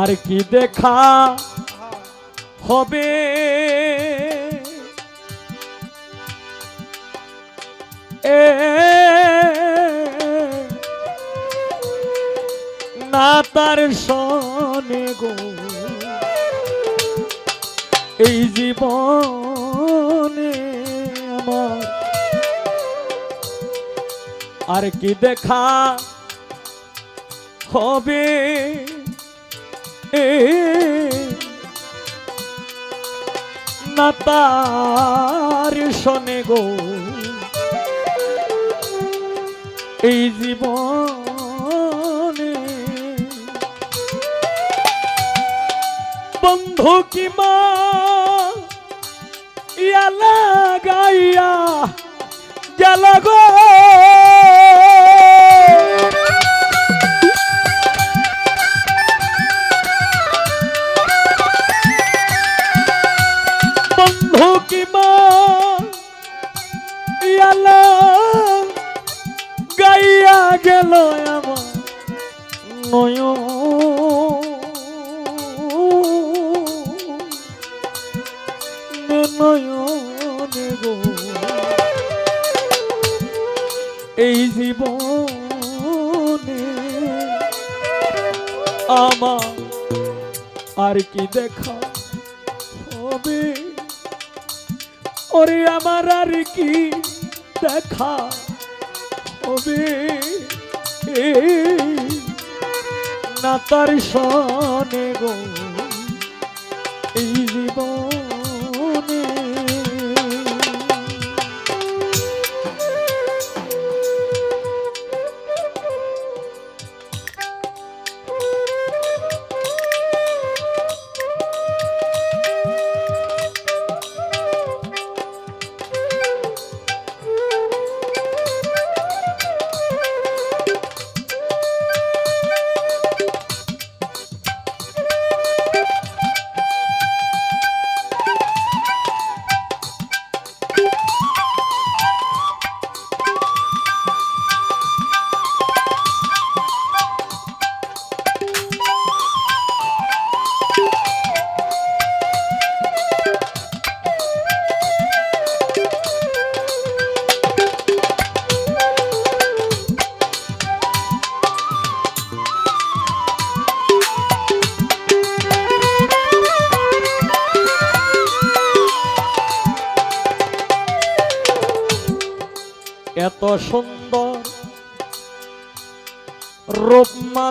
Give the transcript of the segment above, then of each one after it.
আর কি দেখা হবে? এ না তার সনে গো, এই জীবনে আমার আর কি দেখা হবে? না তার শোনে গো। এই জীবনে বন্ধু কি মা গাইয়া গেল গো নয়নে গো। এই জীবনে আমার আর কি দেখা হবে? ওরে আমার আর কি দেখা হবে? না তার সনে গো, এই জীবনে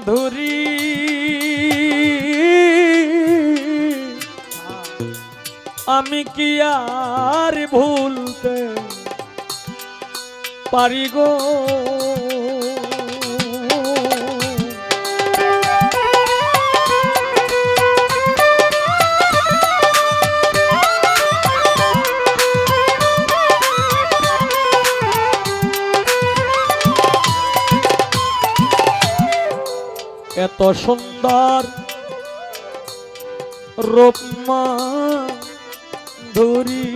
মাধুরী। আমি কি আর ভুলতে পারি গো? সুন্দর রূপমা ধরি।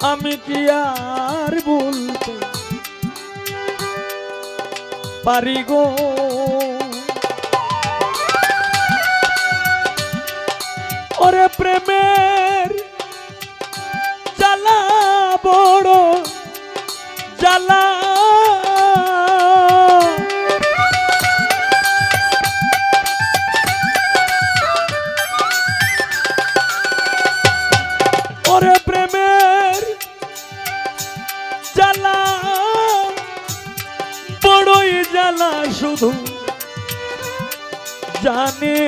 আমি কি আর বলতে পারি গো? ওরে প্রেমের জ্বালা। ওরে প্রেমের জ্বালা বড়ই জ্বালা শুধু জানে।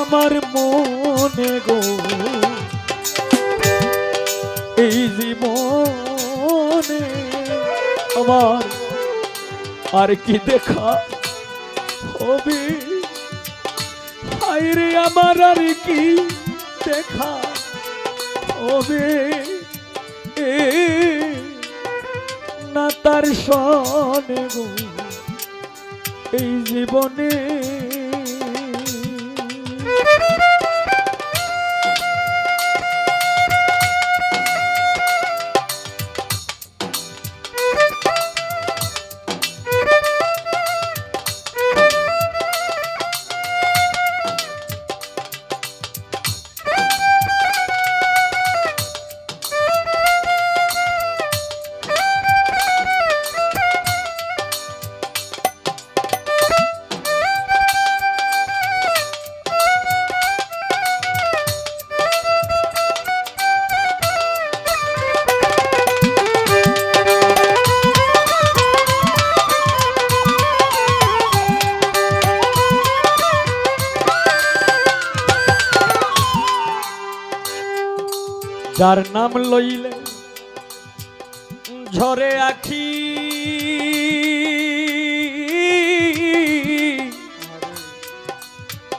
আমার মনে গো আমার আর কি দেখা হবে? হাইরে আমার আর কি দেখা হবে? না তার সনে এই জীবনে যার নাম লইলে ঝরে আখি।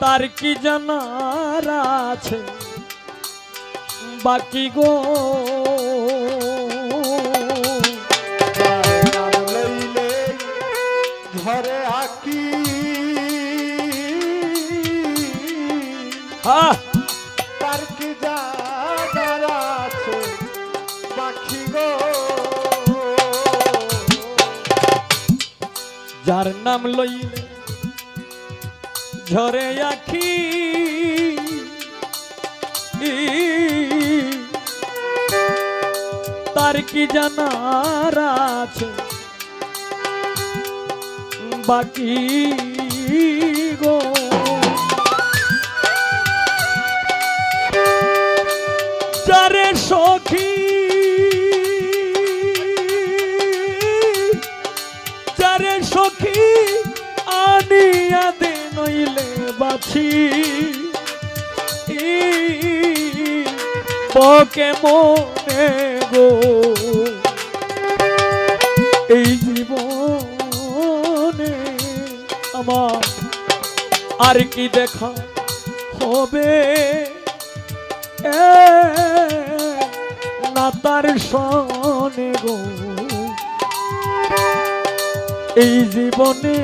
তার কি জানার আছে? বাকি গো। লইলে ঝরে আকি হ্যাঁ যার নাম লইলে ঝরে আখি। তার কি জানার আছে? বাকি গো। যারে সখী যারে সখী, আনিয়া দে নইলে বাছি। বকে মনে গো। এই জীবনে আমার আর কি দেখা হবে? না তার সনে গো। এই জীবনে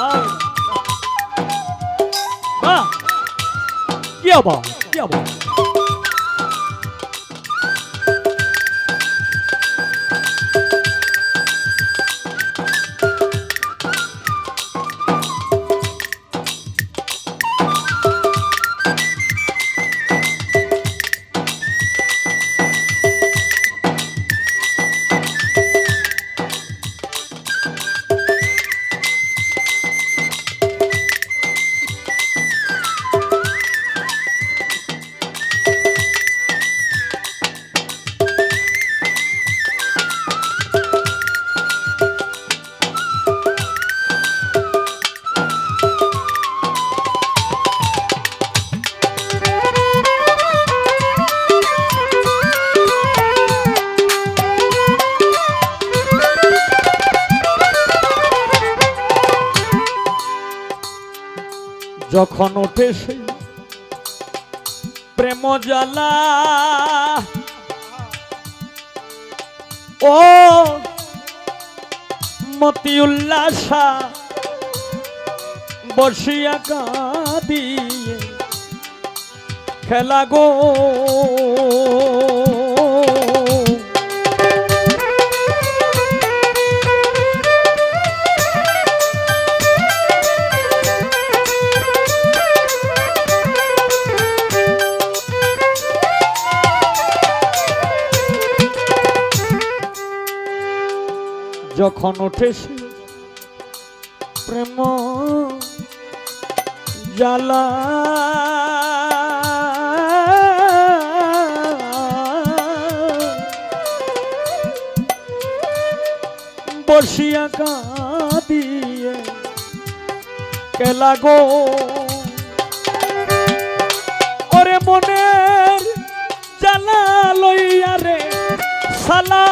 আয়। বাহ! কি আবার যখন ওঠে সেই প্রেম জ্বালা। ও মতি উল্লাসা বসিয়া কাঁদিয়ে খেলা গো। যখন সে প্রেম জ্বালা। বসিয়া কাঁদিয়ে কেলা গো। ওরে মনের জ্বালা লইয়া রে সালা।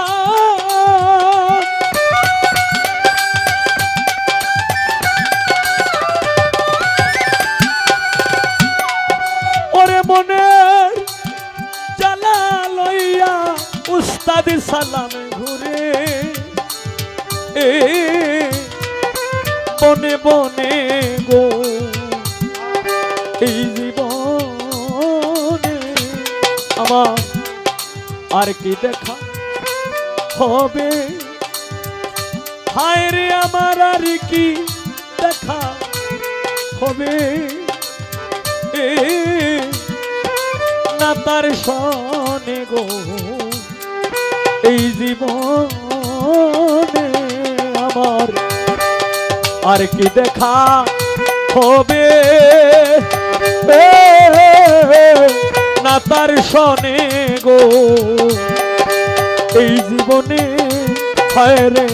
উস্তাদ সালামে ঘুরে। এ, বনে বনে গো, এই জীবনে আমার আর কি দেখা হবে? হায় রে, আমার আর কি দেখা হবে? এ, না তার সনে গো। এই জীবনে আমার আর কি দেখা হবে? না তার সনে গো। এই জীবনে হয় রে